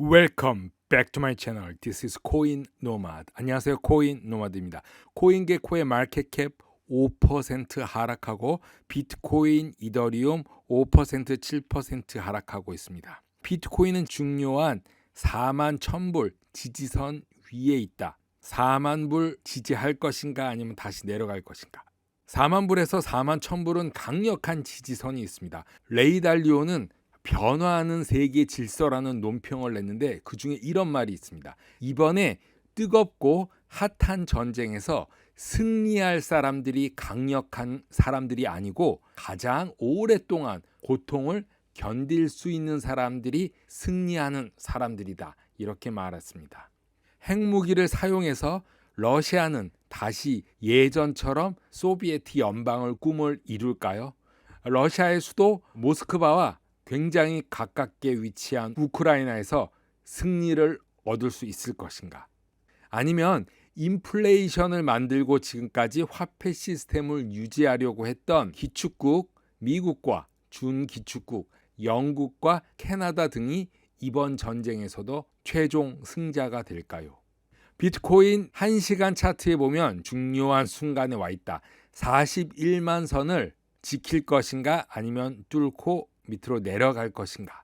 Welcome back to my channel. This is Coin Nomad. 안녕하세요. 코인 노마드입니다. 코인게코의 마켓캡 5% 하락하고 비트코인, 이더리움 5% 7% 하락하고 있습니다. 비트코인은 중요한 4만 1000불 지지선 위에 있다. 4만 불 지지할 것인가 아니면 다시 내려갈 것인가. 4만 불에서 4만 1000불은 강력한 지지선이 있습니다. 레이 달리오는 변화하는 세계 질서라는 논평을 냈는데 그 중에 이런 말이 있습니다. 이번에 뜨겁고 핫한 전쟁에서 승리할 사람들이 강력한 사람들이 아니고 가장 오랫동안 고통을 견딜 수 있는 사람들이 승리하는 사람들이다. 이렇게 말했습니다. 핵무기를 사용해서 러시아는 다시 예전처럼 소비에트 연방을 꿈을 이룰까요? 러시아의 수도 모스크바와 굉장히 가깝게 위치한 우크라이나에서 승리를 얻을 수 있을 것인가? 아니면 인플레이션을 만들고 지금까지 화폐 시스템을 유지하려고 했던 기축국 미국과 준기축국 영국과 캐나다 등이 이번 전쟁에서도 최종 승자가 될까요? 비트코인 1시간 차트에 보면 중요한 순간에 와 있다. 41만 선을 지킬 것인가 아니면 뚫고 밑으로 내려갈 것인가.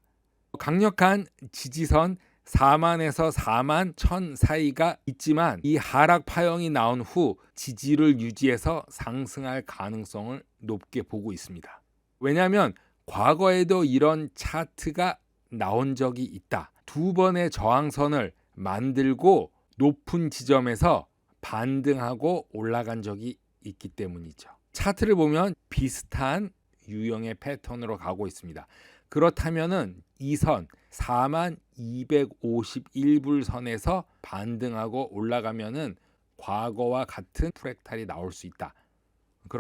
강력한 지지선 4만에서 4만 1000 사이가 있지만 이 하락 파형이 나온 후 지지를 유지해서 상승할 가능성을 높게 보고 있습니다. 왜냐하면 과거에도 이런 차트가 나온 적이 있다. 두 번의 저항선을 만들고 높은 지점에서 반등하고 올라간 적이 있기 때문이죠. 차트를 보면 비슷한 유형의 패턴으로 가고 있습니다. 그렇다면은 이 선 4만 251불 선에서 반등하고 올라가면은 과거와 같은 프랙탈이 나올 수 있다.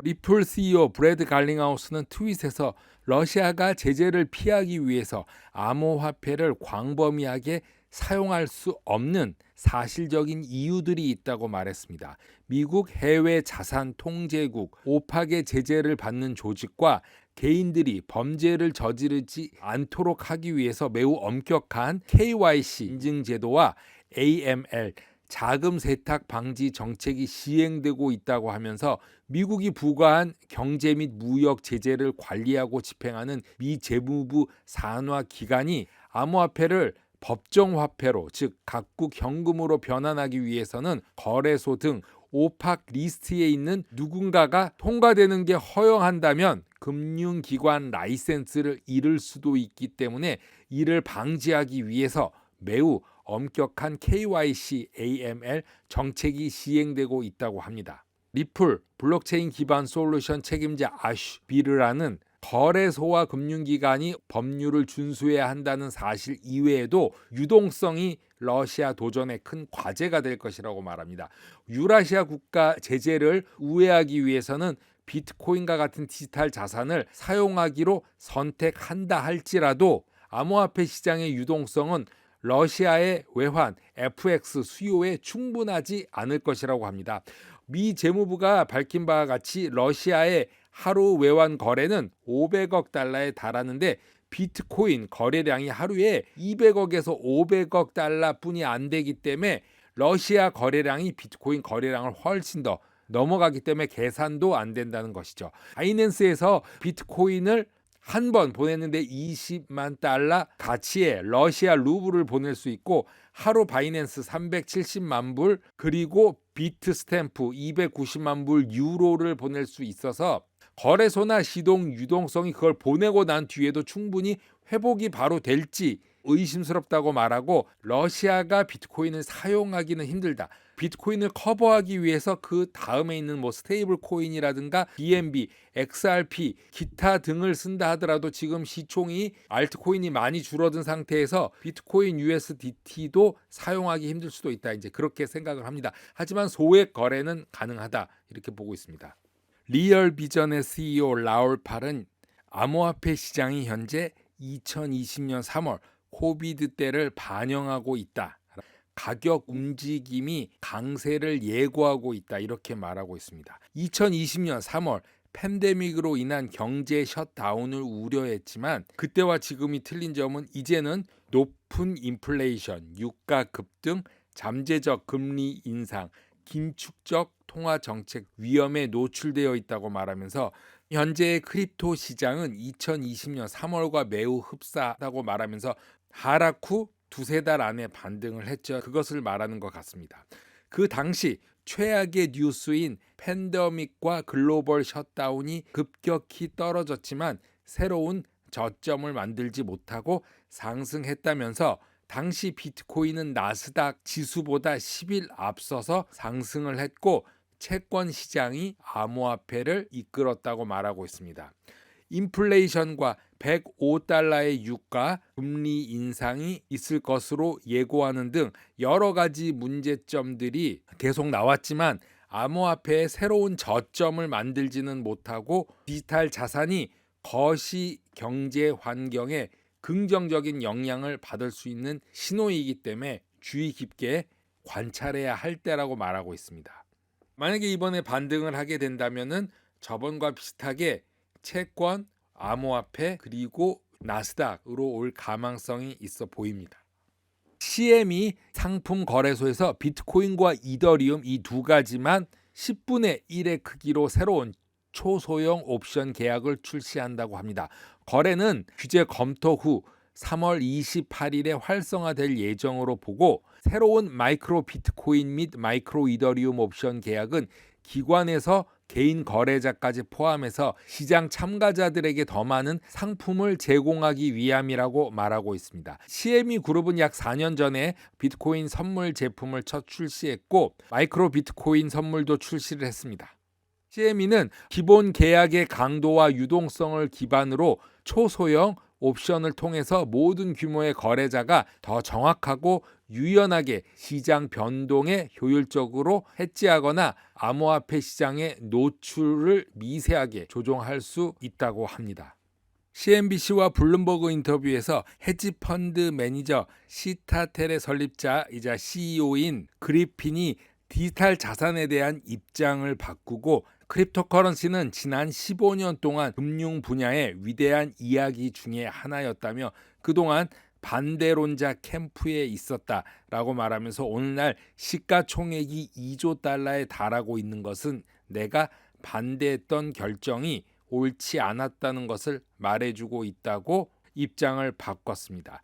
리플 CEO 브래드 갈링하우스는 트윗에서 러시아가 제재를 피하기 위해서 암호화폐를 광범위하게 사용할 수 없는 사실적인 이유들이 있다고 말했습니다. 미국 해외 자산 통제국 오팍의 제재를 받는 조직과 개인들이 범죄를 저지르지 않도록 하기 위해서 매우 엄격한 KYC 인증 제도와 AML 자금 세탁 방지 정책이 시행되고 있다고 하면서 미국이 부과한 경제 및 무역 제재를 관리하고 집행하는 미 재무부 산하 기관이 암호화폐를 법정 화폐로 즉 각국 현금으로 변환하기 위해서는 거래소 등 오팍 리스트에 있는 누군가가 통과되는 게 허용한다면 금융기관 라이센스를 잃을 수도 있기 때문에 이를 방지하기 위해서 매우 엄격한 KYC AML 정책이 시행되고 있다고 합니다. 리플 블록체인 기반 솔루션 책임자 아슈 비르라는 거래소와 금융기관이 법률을 준수해야 한다는 사실 이외에도 유동성이 러시아 도전의 큰 과제가 될 것이라고 말합니다. 유라시아 국가 제재를 우회하기 위해서는 비트코인과 같은 디지털 자산을 사용하기로 선택한다 할지라도 암호화폐 시장의 유동성은 러시아의 외환 FX 수요에 충분하지 않을 것이라고 합니다. 미 재무부가 밝힌 바와 같이 러시아의 하루 외환 거래는 500억 달러에 달하는데 비트코인 거래량이 하루에 200억에서 500억 달러뿐이 안 되기 때문에 러시아 거래량이 비트코인 거래량을 훨씬 더 넘어가기 때문에 계산도 안 된다는 것이죠. 바이낸스에서 비트코인을 한 번 보냈는데 20만 달러 가치의 러시아 루블을 보낼 수 있고 하루 바이낸스 370만 불 그리고 비트 스탬프 290만 불 유로를 보낼 수 있어서 거래소나 시동 유동성이 그걸 보내고 난 뒤에도 충분히 회복이 바로 될지 의심스럽다고 말하고 러시아가 비트코인을 사용하기는 힘들다. 비트코인을 커버하기 위해서 그 다음에 있는 뭐 스테이블 코인이라든가 BNB, XRP, 기타 등을 쓴다 하더라도 지금 시총이 알트코인이 많이 줄어든 상태에서 비트코인 USDT도 사용하기 힘들 수도 있다. 이제 그렇게 생각을 합니다. 하지만 소액 거래는 가능하다. 이렇게 보고 있습니다. 리얼 비전의 CEO 라울 팔은 암호화폐 시장이 현재 2020년 3월 코비드 때를 반영하고 있다. 가격 움직임이 강세를 예고하고 있다. 이렇게 말하고 있습니다. 2020년 3월 팬데믹으로 인한 경제 셧다운을 우려했지만 그때와 지금이 틀린 점은 이제는 높은 인플레이션, 유가 급등, 잠재적 금리 인상, 긴축적 통화 정책 위험에 노출되어 있다고 말하면서 현재의 크립토 시장은 2020년 3월과 매우 흡사하다고 말하면서 하락 후 두세 달 안에 반등을 했죠. 그것을 말하는 것 같습니다. 그 당시 최악의 뉴스인 팬데믹과 글로벌 셧다운이 급격히 떨어졌지만 새로운 저점을 만들지 못하고 상승했다면서 당시 비트코인은 나스닥 지수보다 10일 앞서서 상승을 했고 채권 시장이 암호화폐를 이끌었다고 말하고 있습니다. 인플레이션과 105달러의 유가, 금리 인상이 있을 것으로 예고하는 등 여러 가지 문제점들이 계속 나왔지만 암호화폐의 새로운 저점을 만들지는 못하고 디지털 자산이 거시 경제 환경에 긍정적인 영향을 받을 수 있는 신호이기 때문에 주의 깊게 관찰해야 할 때라고 말하고 있습니다. 만약에 이번에 반등을 하게 된다면은 저번과 비슷하게 채권, 암호화폐 그리고 나스닥으로 올 가망성이 있어 보입니다. CME 상품 거래소에서 비트코인과 이더리움 이 두 가지만 10분의 1의 크기로 새로운 초소형 옵션 계약을 출시한다고 합니다. 거래는 규제 검토 후 3월 28일에 활성화될 예정으로 보고 새로운 마이크로 비트코인 및 마이크로 이더리움 옵션 계약은 기관에서 개인 거래자까지 포함해서 시장 참가자들에게 더 많은 상품을 제공하기 위함이라고 말하고 있습니다. CME 그룹은 약 4년 전에 비트코인 선물 제품을 첫 출시했고 마이크로 비트코인 선물도 출시를 했습니다. CME는 기본 계약의 강도와 유동성을 기반으로 초소형 옵션을 통해서 모든 규모의 거래자가 더 정확하고 유연하게 시장 변동에 효율적으로 해지하거나 암호화폐 시장의 노출을 미세하게 조정할 수 있다고 합니다. CNBC와 블룸버그 인터뷰에서 헤지 펀드 매니저 시타텔의 설립자이자 CEO인 그리핀이 디지털 자산에 대한 입장을 바꾸고 크립토커런시는 지난 15년 동안 금융 분야의 위대한 이야기 중의 하나였다며 그동안 반대론자 캠프에 있었다라고 말하면서 오늘날 시가총액이 2조 달러에 달하고 있는 것은 내가 반대했던 결정이 옳지 않았다는 것을 말해주고 있다고 입장을 바꿨습니다.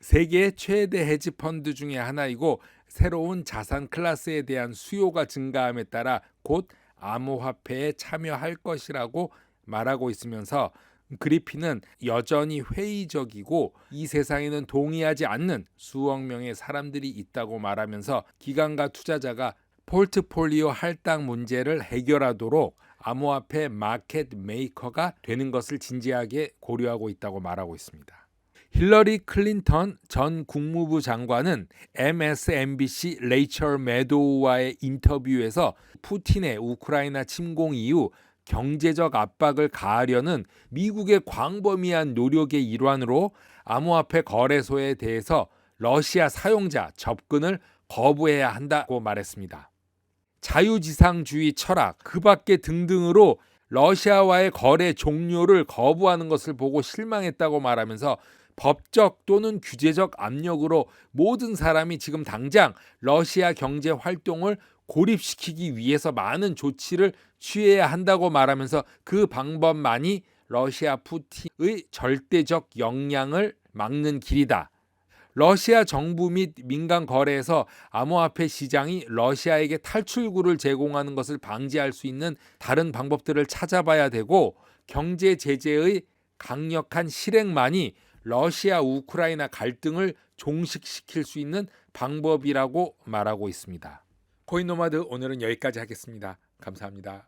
세계 최대 헤지 펀드 중의 하나이고 새로운 자산 클래스에 대한 수요가 증가함에 따라 곧 암호화폐에 참여할 것이라고 말하고 있으면서 그리핀은 여전히 회의적이고 이 세상에는 동의하지 않는 수억 명의 사람들이 있다고 말하면서 기관과 투자자가 폴트폴리오 할당 문제를 해결하도록 암호화폐 마켓 메이커가 되는 것을 진지하게 고려하고 있다고 말하고 있습니다. 힐러리 클린턴 전 국무부 장관은 MSNBC 레이처 메도우와의 인터뷰에서 푸틴의 우크라이나 침공 이후 경제적 압박을 가하려는 미국의 광범위한 노력의 일환으로 암호화폐 거래소에 대해서 러시아 사용자 접근을 거부해야 한다고 말했습니다. 자유지상주의 철학, 그 밖에 등등으로 러시아와의 거래 종료를 거부하는 것을 보고 실망했다고 말하면서 법적 또는 규제적 압력으로 모든 사람이 지금 당장 러시아 경제 활동을 고립시키기 위해서 많은 조치를 취해야 한다고 말하면서 그 방법만이 러시아 푸틴의 절대적 역량을 막는 길이다. 러시아 정부 및 민간 거래에서 암호화폐 시장이 러시아에게 탈출구를 제공하는 것을 방지할 수 있는 다른 방법들을 찾아봐야 되고 경제 제재의 강력한 실행만이 러시아 우크라이나 갈등을 종식시킬 수 있는 방법이라고 말하고 있습니다. 코인노마드 오늘은 여기까지 하겠습니다. 감사합니다.